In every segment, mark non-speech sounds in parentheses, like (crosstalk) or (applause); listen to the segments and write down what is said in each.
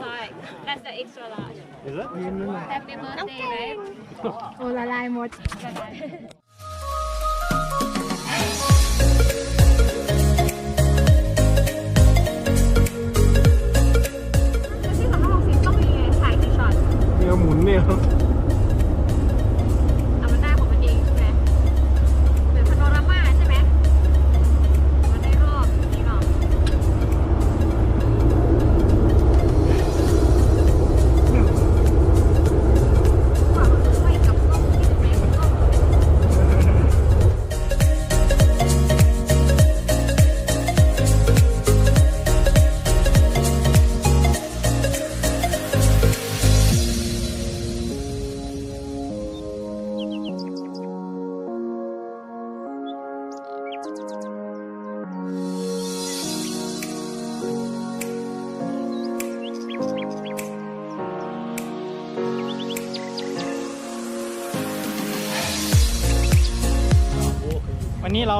side. That's the extra large. Is it? Happy birthday, babe. โอ้ละลายหมดที่ของเราสิต้องมีถ่ายกี่ช็อตเนี่ยหมุนเนี่ย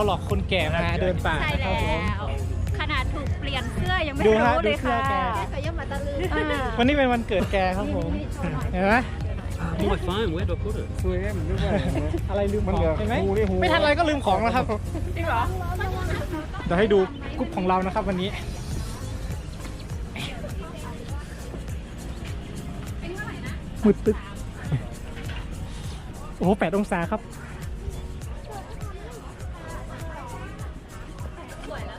วันนี้เราหลอกคนแก่มาเดินป่าใช่นะครับแล้ผมว ขนาดถูกเปลี่ยนเสื้อยังไม่ดูฮะรู้เลยดูเสื้อค่ะแกเขายังมาตะลึงอ่าวันนี้เป็นวันเกิดแกครับผม เห็นไหม Oh, my phone. Where do I put it? สวยเหมือนด้วยอะไรลืมของมันเหลือเห็นไหมหูนี่หูไม่ทันอะไรก็ลืมของแล้วครับ จริงเหรอ เดี๋ยวให้ดูกรุ๊ปของเรานะครับวันนี้ มืดตึ๊กโอ้โหแปดองศาครับ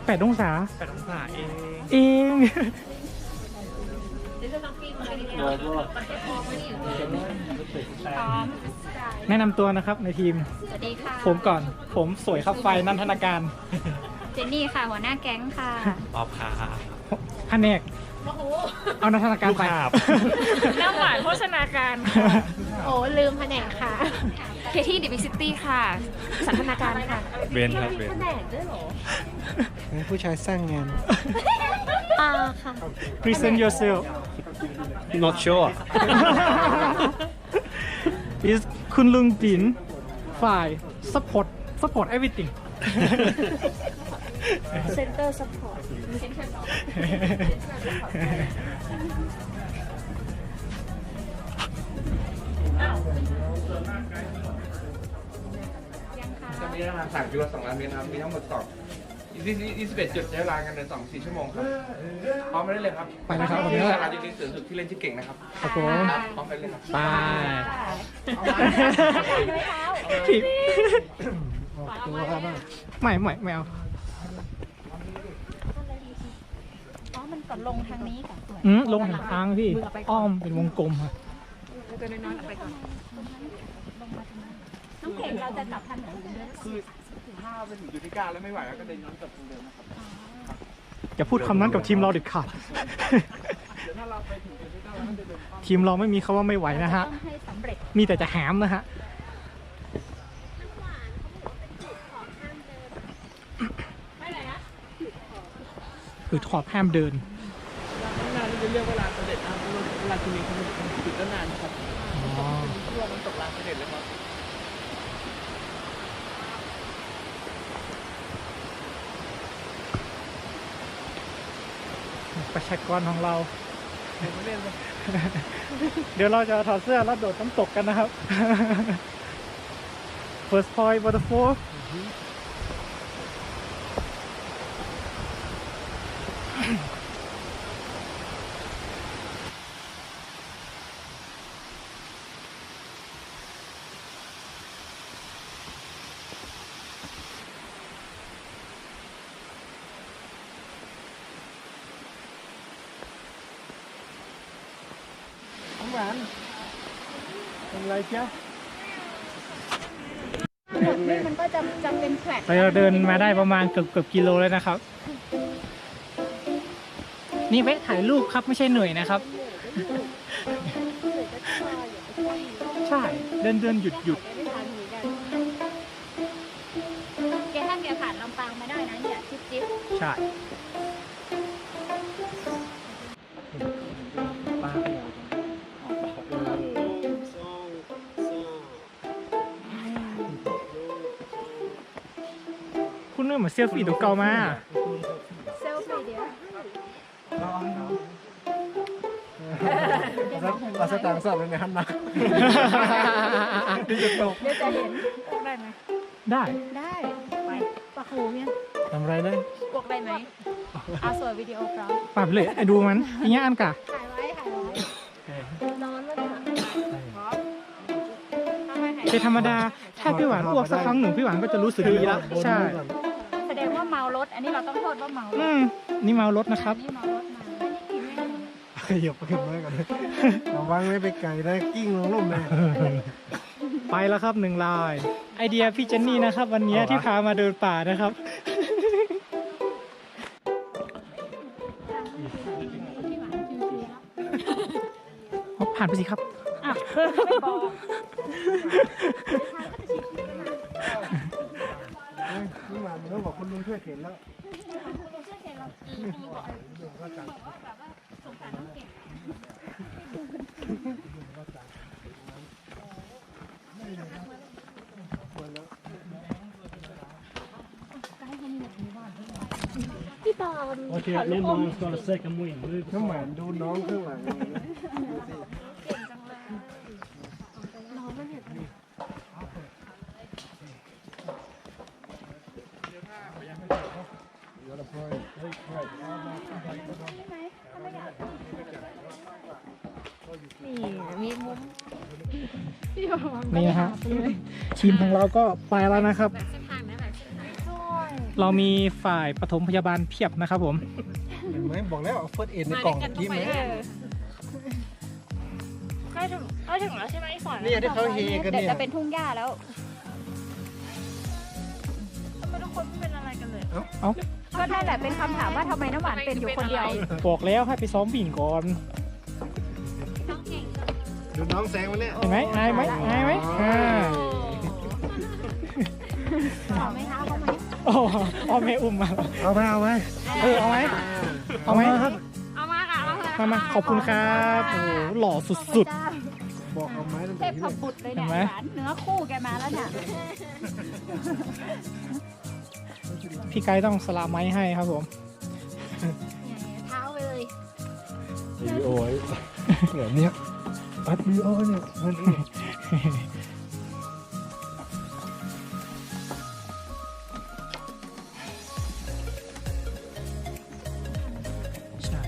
แปดองศา แปดองศาเองเองแนะนำตัวนะครับในทีม สวัสดีค่ะ ผมก่อน ผมสวยครับไฟนันทนาการ เจนนี่ค่ะ หัวหน้าแก๊งค่ะปอบขาพันแนกเอานันทนาการไปลูกหาบน้ำหวานโภชนาการ โอ้ลืมแผนกค่ะ เคที่ดิบิซิตี้ค่ะ สันทนาการค่ะเบนครับเบนผู้ชายสร้างงานอ่าค่ะ present yourself not sure is คุณลุงจินฝ่าย support support everything Center Support จะมีอาหารสั่งกิโลสองล้านเมตรนะครับ มีทั้งหมดสองยี่สิบเอ็ดจุดใช้เวลากันในสองสี่ชั่วโมงครับ พร้อมไปได้เลยครับไปนะครับวันนี้นี่สาราจริงๆสื่อสุดที่เล่นที่เก่งนะครับครับผม ครับพร้อมไปเลยครับ ไปเอาผิดไม่ไม่ไม่เอา อ๋อ มันก่อนลงทางนี้ก่อนสวยอืมลงหันทางพี่ อ้อมเป็นวงกลมค่ะ ตัวน้อยๆออกไปก่อนน้อง เข่งเราจะกลับทันไหนคือถ้าไปถึงจุดที่เก้าแล้วไม่ไหวแล้วก็เดินย้อนกลับทางเดิมนะครับอย่าพูดคำนั้นกับทีมเราเด็ดขาด เดี๋ยวถ้าเราไปถึงจุดที่เก้าแล้วก็เดินเดินข้ามทีมเราไม่มีคาว่าไม่ไหวนะฮะ ต้องให้สำเร็จมีแต่จะแหมนะฮะคือถอดห้ามเดินนานจะเรียกเวลาเสด็จนะครับเวลาที่นี้เขาจุดก็นานครับอ๋อ ช่วงมันตกลานเสด็จเลยครับ ประชากรของเราเดี๋ยวมาเล่นเลยเดี๋ยวเราจะถอดเสื้อแล้วโดดน้ำตกกันนะครับ First point waterfall น้ำ เป็นไรเจ้านี่มันก็จะจะเป็นแฟลตเราเดินมาได้ประมาณเกือบเกือบกิโลแล้วนะครับ นี่แวะถ่ายรูปครับไม่ใช่เหนื่อยนะครับ ใช่เดินเดินหยุดหยุดแกถ้าแกผ่านลำปางมาได้นะเนี่ยจิ๊บจิ๊บใช่ เหมือนเซลฟี่ตัวเก่ามาเซลฟี่เดียวเราสตางค์สอบเลยในฮันนะที่จะตกเดี๋ยวจะเห็นกวกได้ไหมได้ได้ไปปะคูเนี่ยทำไรได้กวกได้ไหมเอาสวยวิดีโอพร้อมปรับเลยไอ้ดูมันอย่างเงี้ยอันกะถ่ายไว้ถ่ายไว้นอนแล้วเนี่ยทำไมถ่ายเป็นธรรมดาถ้าพี่หวานอ้วกสักครั้งหนึ่งพี่หวานก็จะรู้สึกดีแล้วใช่แสดงว่า เมารถอันนี้เราต้องโทษว่าเมารอืถมนี่เมารถนะครับอันนี้เมารถมาขยับขึ้นมาก่อนเลยระวังไม่ไปไกลได้กิ้งลงลุ่มเลยไปแล้วครับหนึ่งลาย ไอเดียพี่เจนนี่นะครับ วันนี้ที่พามาเดินป่านะครับเอาผ่านไปสิครับไม่บอก นี่มาเมื่อบอกคุณลุงช่วยเข็นแล้ว Okay, never mind. It's got a second wind. Move น้ำหวานดูน้องข้างหลัง นี่มีมุม นี่นะฮะทีมของเราก็ไปแล้วนะครับแบบเส้นทางนะแบบเส้นทางด้วยเรามีฝ่ายปฐมพยาบาลเพียบนะครับผมเห็นไหมบอกแล้วเอาเฟิร์สเอ็ดในกล่องกี้ไหมใกล้ถึงใกล้ถึงแล้วใช่ไหมฝนเนี่ยที่เขาเฮกันเดี๋ยวเนี่ยจะเป็นทุ่งหญ้าแล้วทำไมทุกคนไม่เป็นอะไรกันเลยเอ้าก็นั่นแหละเป็นคำถามว่าทำไมน้ำหวานเป็นอยู่คนเดียวบอกแล้วให้ไปซ้อมบิ่งก่อนต้องเก่งดู น้องแซงมาเนี่ยเห็นไหมอายไหมอายไหมอ่าเอาไหมคะเอาไหมโอ้เอาแม่อุ้มมาเอาไปเอาไปเออเอาไหมเอาไหมเอามาค่ะเอาเลยมามาขอบคุณครับโอ้โหหล่อสุดบอกเอาไม้ตั้งเทแต่พที่ขแรกบุตรเลยเนี่ยเห็นไหมหวานเนื้อคู่แกมาแล้วเนี่ยๆ พี่ไกด์ต้องสลาไม้ให้ครับผม เท้าไปเลยวิดีโอไว้แบบเนี้ย อัดวิดีโอเนี่ยมันเองใช่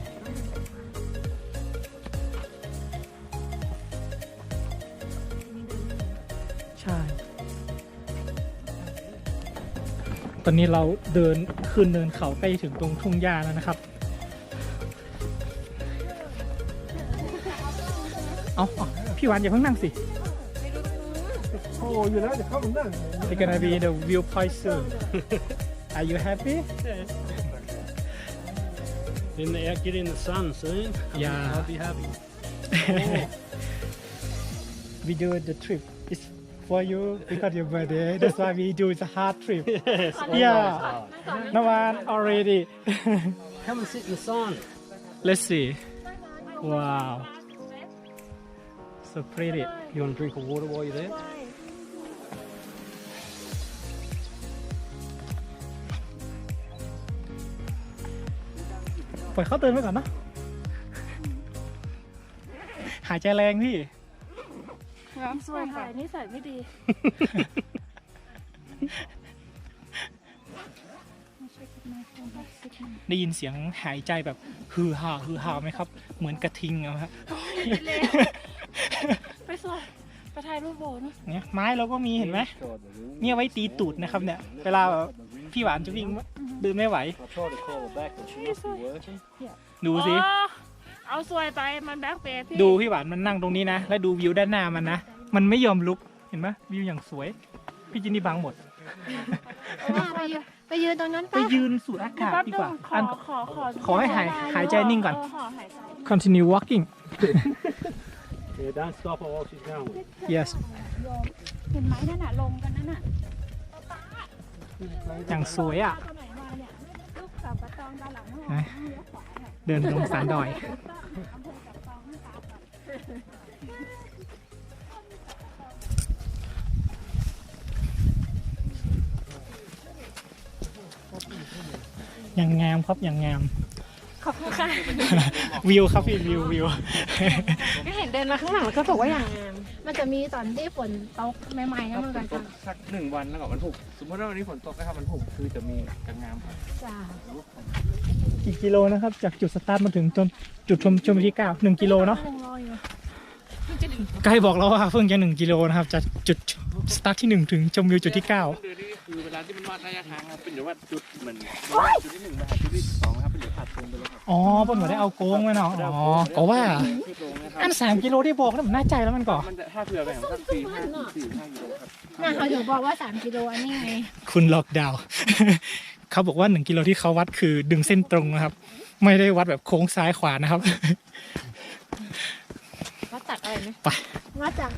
ใช่ ตอนนี้เราเดินขึ้นเนินเขาใกล้ถึงตรงทุ่งหญ้าแล้วนะครับ เอาเอาพี่หวานอย่าเพิ่งนั่งสิ โอ้อยู่แล้วจะเข้ามานั่ง It's gonna be the viewpoint soon. Are you happy? in the out, get in the sun soon. Yeah. I'll be happy. (laughs) we do the trip. It's for you because your birthday. That's why we do the hard trip. Yes. (laughs) Yeah. No one already. (laughs) Come and sit in the sun. Let's see. Wow. So pretty. You want a drink of water while you're there? ปล่อยเขาเตือนไว้ก่อนเนอะหายใจแรงพี่ น้ำสวยค่ะนี่ใส่ไม่ดีได้ยินเสียงหายใจแบบฮือฮาฮือฮาไหมครับ เหมือนกระทิงอะครับไปสวย ไปถ่ายรูปโบนะเนี่ยไม้เราก็มีเห็นไหมเนี่ยไว้ตีตูดนะครับเนี่ย เวลาแบบพี่หวานจะวิ่งเดินไม่ไหว I tried to call her back, but she must be working. ดูสิ เอาสวยไปมันแบ็คเบพี่ดูพี่หวานมันนั่งตรงนี้นะ แล้วดูวิวด้านหน้ามันนะ มันไม่ยอมลุก เห็นไหมวิวอย่างสวย พี่จินนี่บังหมด ไปยืนไปยืนตรงนั้นไปยืนสูดอากาศดีกว่า ขอัอนขอขอขอให้หายหายใจนิ่งก่อนเขอหายใจ continue walking Yeah, don't stop her while she's going. yes เห็นไหมนั่นน่ะลงกันนั่นน่ะอย่างสวยอะสมัยมาเนี่ยลูกสาวประตองด้านหลังนะเดินลงสารดอยอย่างงามครับอย่างงาม ขอบคุณค่ะ วิวครับพี่วิววิวก็เห็นเดินมาข้างหลังแล้วก็บอกว่าอย่างงามมันจะมีตอนที่ฝนตกใหม่ๆนะมันก็จะสักหนึ่งวันแล้วก็มันถูกสมมติว่าวันนี้ฝนตกนะครับมันถูกคือจะมีกางงามจ้ากี่กิโลนะครับ จากจุดสตาร์ทมาถึงจนจุดชมชมวิวที่เก้าหนึ่งกิโลเนาะหนึ่งร้อยอยู่ไกด์บอกเราว่าเพิ่งจะหนึ่งกิโลนะครับจากจุดสตาร์ทที่หนึ่งถึงชมวิวจุดที่เก้าเดือนนี้คือเวลาที่มันวัดระยะทางครับเป็นเดี๋ยวว่าจุดเหมือนจุดที่หนึ่งไปหาจุดที่สอง นะครับเป็นเดี๋ยวผ่านตรงไปเลยครับอ๋อเพิ่นบอกได้เอาโกงไว้เนาะอ๋อก็ว่าที่ตรงนะครับอันสามกิโลที่บอกนั่นมันน่าใจแล้วมันก่อ มันจะถ้าเผื่อแบ่งสักสี่ห้าสี่ห้ากิโลครับน่าเขาถึงบอกว่าสามกิโลอันนี้ไง คุณล็อกดาวน์ เขาบอกว่าหนึ่งกิโลที่เขาวัดคือดึงเส้นตรงนะครับ ไม่ได้วัดแบบโค้งซ้ายขวานะครับว่าตัดอะไรไหมว่าจาก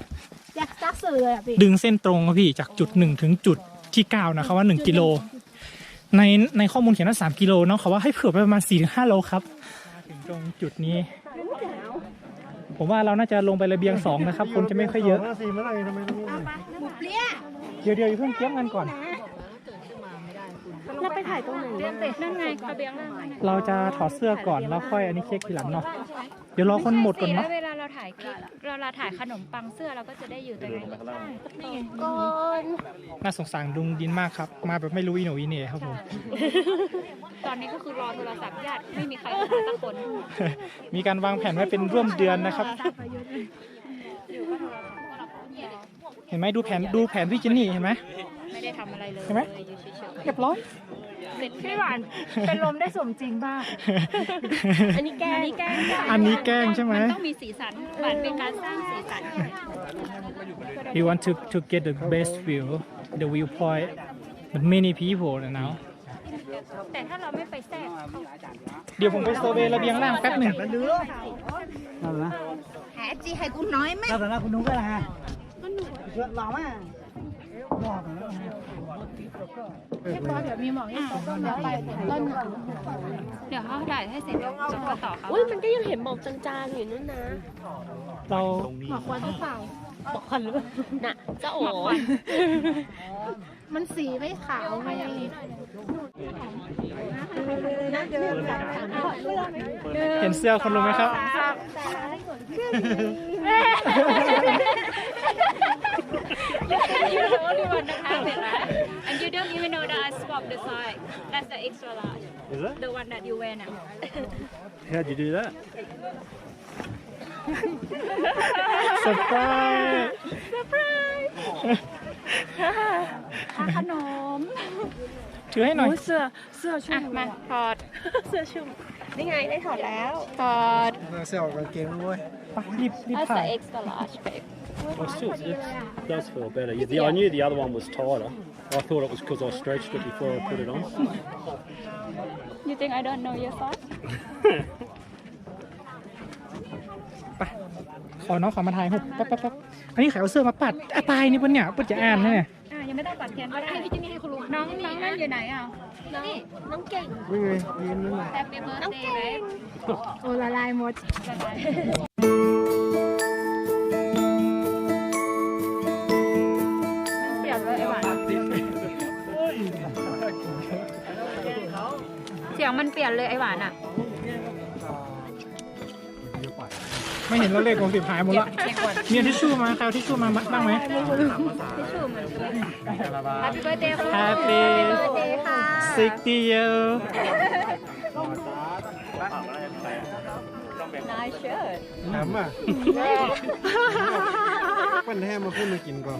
อยากจักสื่อเลยอะพี่ดึงเส้นตรงครับพี่จากจุดหนึ่งถึงจุดที่เก้านะครับว่าหนึ่งกิโล ในในข้อมูลเขียนว่าสามกิโลเนาะเขาว่าให้เผื่อไปประมาณสี่ถึงห้าโลครับถึงตรงจุดนี้ ผมว่าเราน่าจะลงไประเบียงสองนะครับ คนจะไม่ค่อยเยอะห้าสี่มาได้ทำไมตรงนี้เปรี้ยเดี๋ยวเดี๋ยวอย่าเพิ่งเตรียมกันก่อน เราไปถ่ายตรงไหนนั่นไงกระเบียงนั่นไง เราจะถอดเสื้อก่อนแล้วค่อยอันนี้เค้กทีหลังเนาะเดี๋ยวรอคนหมดก่อนเนาะเวลาเราถ่ายคลิปเวลาถ่ายขนมปังเสื้อเราก็จะได้อยู่ตรงนี้นี่ไงก่อนน่าสงสารลุงดินมากครับ มาแบบไม่รู้อีโหนอีเหน่ครับผม ตอนนี้ก็คือรอโทรศัพท์ญาติไม่มีใครมาสักคนมีการวางแผนไว้เป็นร่วมเดือนนะครับ เห็นไหมดูแผนดูแผนพี่จินนี่เห็นไหมไม่ได้ทำอะไรเลยเห็นไหม อยู่เฉยเรียบร้อยๆ เสร็จพี่หวานเป็นลมได้สมจริงบ้าง อันนี้แกอันนี้แกล้งอันนี้แกล้งใช่ไหมมันต้องมีสีสันหวานเป็นการสร้างสีสัน We want to to get the best view the viewpoint but many people now แต่ถ้าเราไม่ไปแทรกเดี๋ยวผมไปเซอร์เวย์ระเบียงล่างแป๊บหนึ่งแหจีให้กูน้อยไหมแล้วแต่ละคุณนุ้งก็ ละฮะพี่ปอเดี๋ยวมีหมอกยังตกต้นเดี๋ยวไปต้นหนึ่งเดี๋ยวเขาถ่ายให้เสร็จแล้วจะมาต่อเขาอุ้ยมันก็ยังเห็นหมอกจางๆอยู่นั่นนะเราหมอกควันหรือเปล่าบอกควันหรือเปล่าน่ะเจ้าโอ๋มันสีไม่ขาวไงเห็นเสื้อคนรู้ไหมครับ You are the only one that have it, (laughs) right? And you don't even know that I swapped the size. That's the extra large. Is that? The one that you wear now. How'd you do that? (laughs) เซอร์ไพรส์ (laughs) ขนม ถือให้หน่อย เสื้อเสื้อชุ่ อ่ะ ม มาถอด เสื้อชุ่ม นี่ไงได้ถอดแล้วถอดเสื้อออกกางเกงด้วยไปรีบรีบ That's ถ่า the ย extra large, babe. Well, still, it does feel better. Yeah, the, I knew the other one was tighter. I thought it was because I stretched it before I put it on. You think I don't know your size? ไปขอน้องขอมาถ่ายรูปแป๊บแป๊บแป๊บอันนี้ขายเอาเสื้อมาปัดอะตายนี่ปะเนี่ยปะจะอ่านนะเนี่ยอะยัง ไม่ต้องปัดเทียนก็ได้พี่จินนี่ให้คุณลุงน้องน้องนั่นอยู่ไหนอะนี่น้องเก่งนี่ไงยืนนั่นแหละ Happy birthday ไหมโอ้ละลายหมดเปลี่ยนเลยไอ้หวานเสียงมันเปลี่ยนเลยไอ้หวานอะ ไม่เห็นแล้วเลขของสิบหายหมดละมีทิชชู่มาใครเอาทิชชู่มาบ้างไหมทิชชู่มันจะไม่ Happy birthday ค่ะ Happy ค่ะ60 year Nice shirt ถามอะ ปั้นแห้มาขึ้นมากินก่อน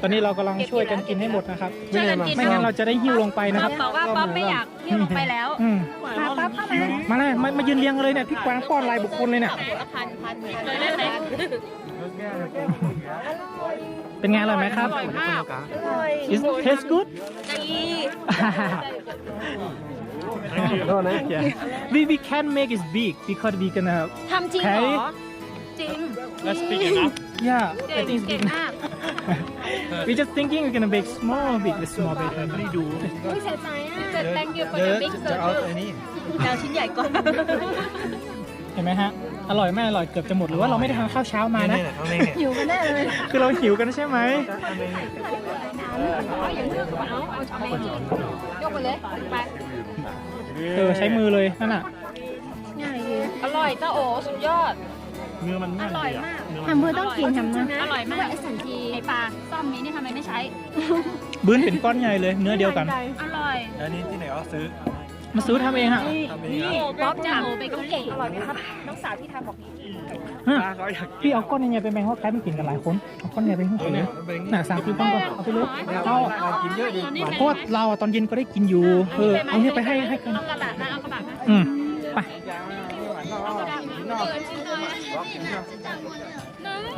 ตอนนี้เรากำลังช่วยกันกินให้หมดนะครับ ช่วยกันกินไม่งั้นเราจะได้หิ้วลงไปนะครับบอกว่าป๊อปไม่อยากหิ้วลงไปแล้วอืมมาป๊อปเข้ามามาเลยมามายืนเรียงกันเลยเนี่ยพี่กวางป้อนลายบุคคลเลยเนี่ยพันพันเลยได้ไหมเป็นไงอร่อยไหมครับ อร่อยมาก Is it taste good ดีโทษนะ yeah we we can make it big because we gonna ทำจริงเหรอจริง that's big enough yeah เก่ I ง think it's เก่ big ง enough มาก we just thinking we're gonna bake small bit with small bit ไม่ได้ดูอุ้ยเสียใจอะเกิด thank you for the big จะเอา circle ไอ้นี่ดาวชิ้นใหญ่กว่าเห็นไหมฮะ อร่อยไม่อร่อยเกือบจะหมดหรือว่าเราไม่ได้ทานข้าวเช้ามานะอยู่กันได้เลยคือเราหิวกันใช่ไหมยกไปเลย ไป เออใช้มือเลยนั่นน่ะร่อยจ้าโอสุดยอด เนื้อมันแน่นดีอะเนื้อทำเพื่อต้องกินทำนะอร่อยมากไอ้สันทีไอปลาซ่อมนี้นี่ทำไมไม่ใช้ บื้นเป็นก้อนใหญ่เลย เนื้อเดียวกัน อร่อยอันนี้ที่ไหนก็ซื้อมาซื้อทำเองฮะนี่ป๊อปจะโอไปเกาหลีอร่อยไหมครับ น้องสาวที่ทำบอกนี้ฮะพี่เอาก้อนใหญ่ๆไปแบ่งว่าแค่ไม่กินกันหลายคนเอาก้อนใหญ่ไปให้คนเลยหนักสามสี่ก้อนก่อนเอาไปเลยเอากินเยอะดี เพราะว่าเราอะตอนเย็นก็ได้กินอยู่ เออ เอาเนี่ยไปให้ให้กัน เอากระดาษนะเอากระดาษนะอืม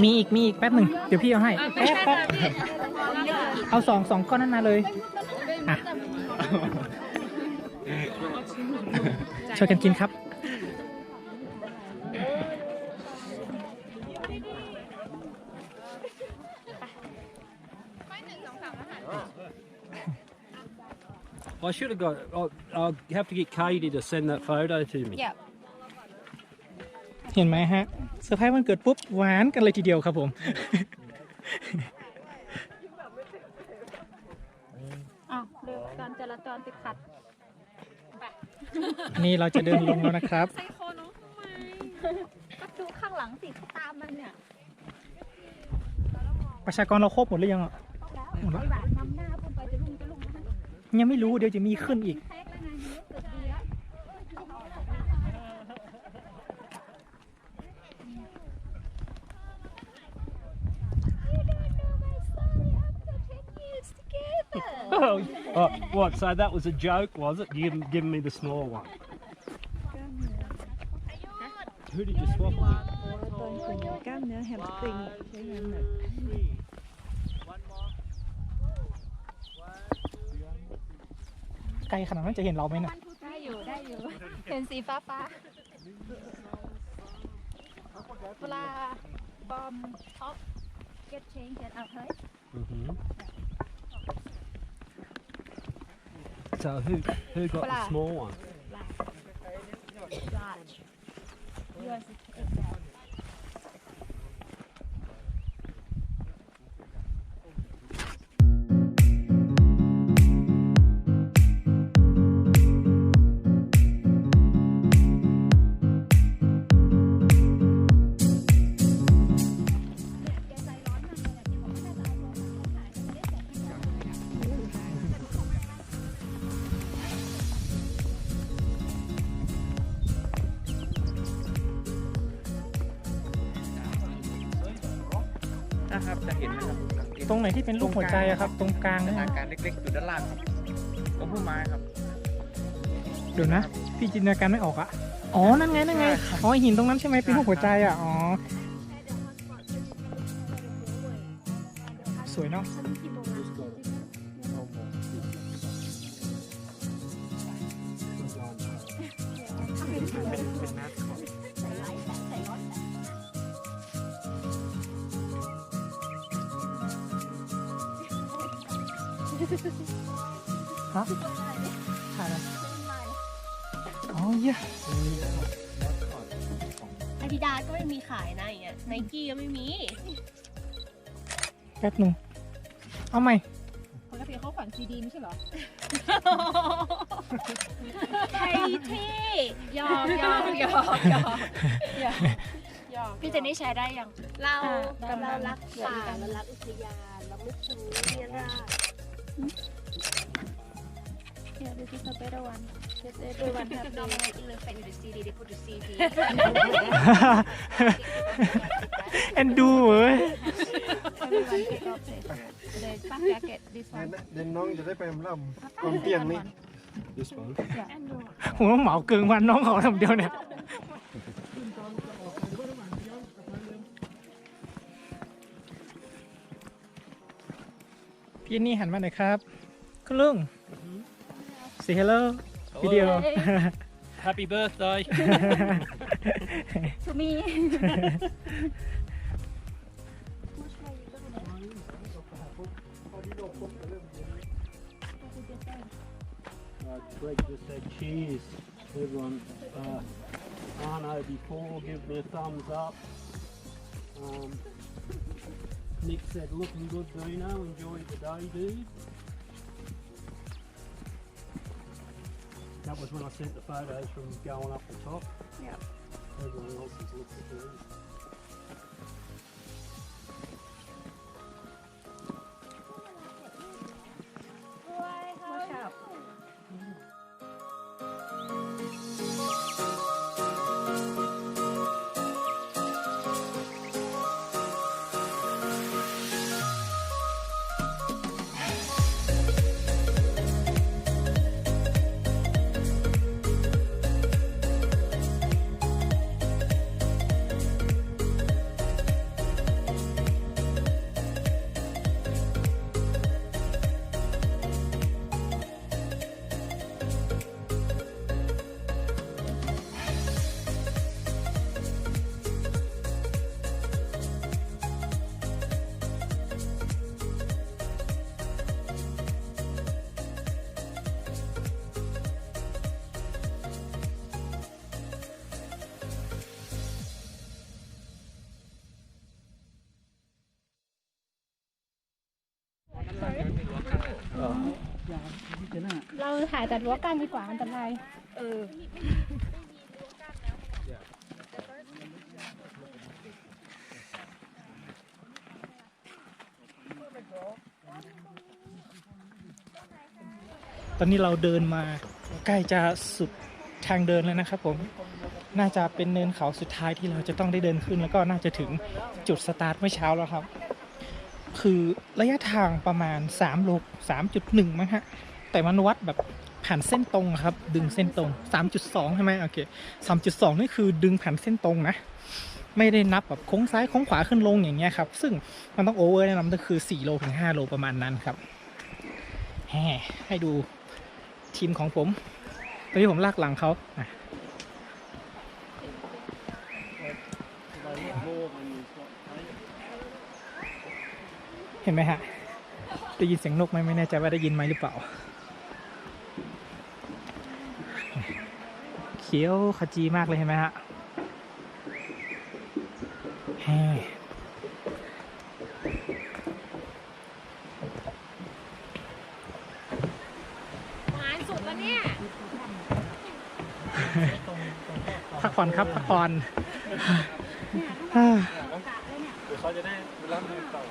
มีอีกมีอีกแป๊บหนึ่งเดี๋ยวพี่เอาให้แป๊บแป๊บเอาสองสองก้อนนั้นมาเลยอะช่วยกันกินครับ I should have got. I'll, I'll have to get Katie to send that photo to me. เห็นไหมฮะเซอร์ไพรส์วันเกิดปุ๊บหวานกันเลยทีเดียวครับผม อ้าวเร็วการจราจรติดขัดนี่เราจะเดินลงแล้วนะครับ ไซโคน้องทำไมก็ดูข้างหลังสิตามมันเนี่ยประชากรเราครบหมดหรือยังอะหมดแล้วยังไม่รู้เดี๋ยวจะมีขึ้นอีก Oh, oh, what? So that was a joke, was it? You giving, giving me the small one. Who did you swap with? กล้ามเนื้อแฮมสตริงใช้งานหนักไกลขนาดนั้นจะเห็นเราไหมเนี่ยได้อยู่ได้อยู่เห็นสีฟ้าฟ้าเวลาบอมท็อป get change get out เฮ้ย hmm So who who got the Blah. small one? ครับจะเห็นนะครับตรงไหนที่เป็นรูปหัวใจอะครับ ตรงกลางสเนี่ยถานการณ์เล็กๆอยู่ด้านล่างครับตรงพุ่มไม้ครับเดี๋ยวนะ พี่จินตนาการไม่ออกอะอ๋อ นั่นไง นั่นไง อ๋อหินตรงนั้นใช่ไหมเป็นรูปหัวใจอะอ๋อ สวยเนาะฮ เยี่ยอาดิดาสก็ไม่มีขายนะอย่างเงี้ยไนกี้ก็ไม่มีแป๊บหนึ่งเอาใหม่ปกติเขาขวัญซีดีไม่ใช่เหรอไทยเท่ยอมยอมยอมยอมยอมพี่เจนนี่ใช้ได้ยัง เราอ่าเรารักป่าได้เรารักอุทยานเราไม่ซื้อเรียราช Yeah, this is a better one. Because everyone have the elephant in the city. They put the CD. เอ็นดูเว้ย Everyone take off this. The fat jacket. This one. เด่นน้องจะได้ไปรำความเตียงนี่ This one. ผมต้องเหมาเกินวันน้องเขาทำเดียวเนี่ย พี่นี่หันมาหน่อยครับ คุณลุง say hello Hello. video. Hey. (laughs) Happy birthday (laughs) to me. uh, Greg just said cheers. Everyone, uh, Arno before, give me a thumbs up. Um, Nick said looking good Dino, enjoy the day dude. That was when I sent the photos from going up the top. Yeah. Everyone else has looked at these. ถ่ายแต่รั้วกั้นดีกว่าอันตรายเออตอนนี้เราเดินมาใกล้จะสุดทางเดินแล้วนะครับผม น่าจะเป็นเนินเขาสุดท้ายที่เราจะต้องได้เดินขึ้น แล้วก็น่าจะถึงจุดสตาร์ทเมื่อเช้าแล้วครับ คือระยะทางประมาณ3โล3.1มั้งฮะ แต่มันวัดแบบผ่านเส้นตรงครับ ดึงเส้นตรง 3.2ใช่ไหมโอเค3.2 นี่คือดึงผ่านเส้นตรงนะ ไม่ได้นับแบบโค้งซ้ายโค้งขวาขึ้นลงอย่างเงี้ยครับ ซึ่งมันต้องโอเวอร์แน่นอนก็คือ 4 โลถึง 5 โลประมาณนั้นครับแห่ให้ดูทีมของผม ตอนนี้ผมลากหลังเขาเห็นไหมฮะได้ยินเสียงนกไหมไม่แน่ใจว่าได้ยินไหมหรือเปล่า ขียวขจีมากเลยเห็นไหมฮะแฮ่หวานสุดแล้วเนี่ย พักผ่อนครับพักผ่อนอ่าเดี๋ยวเขาจะได้เวลาเดินต่อ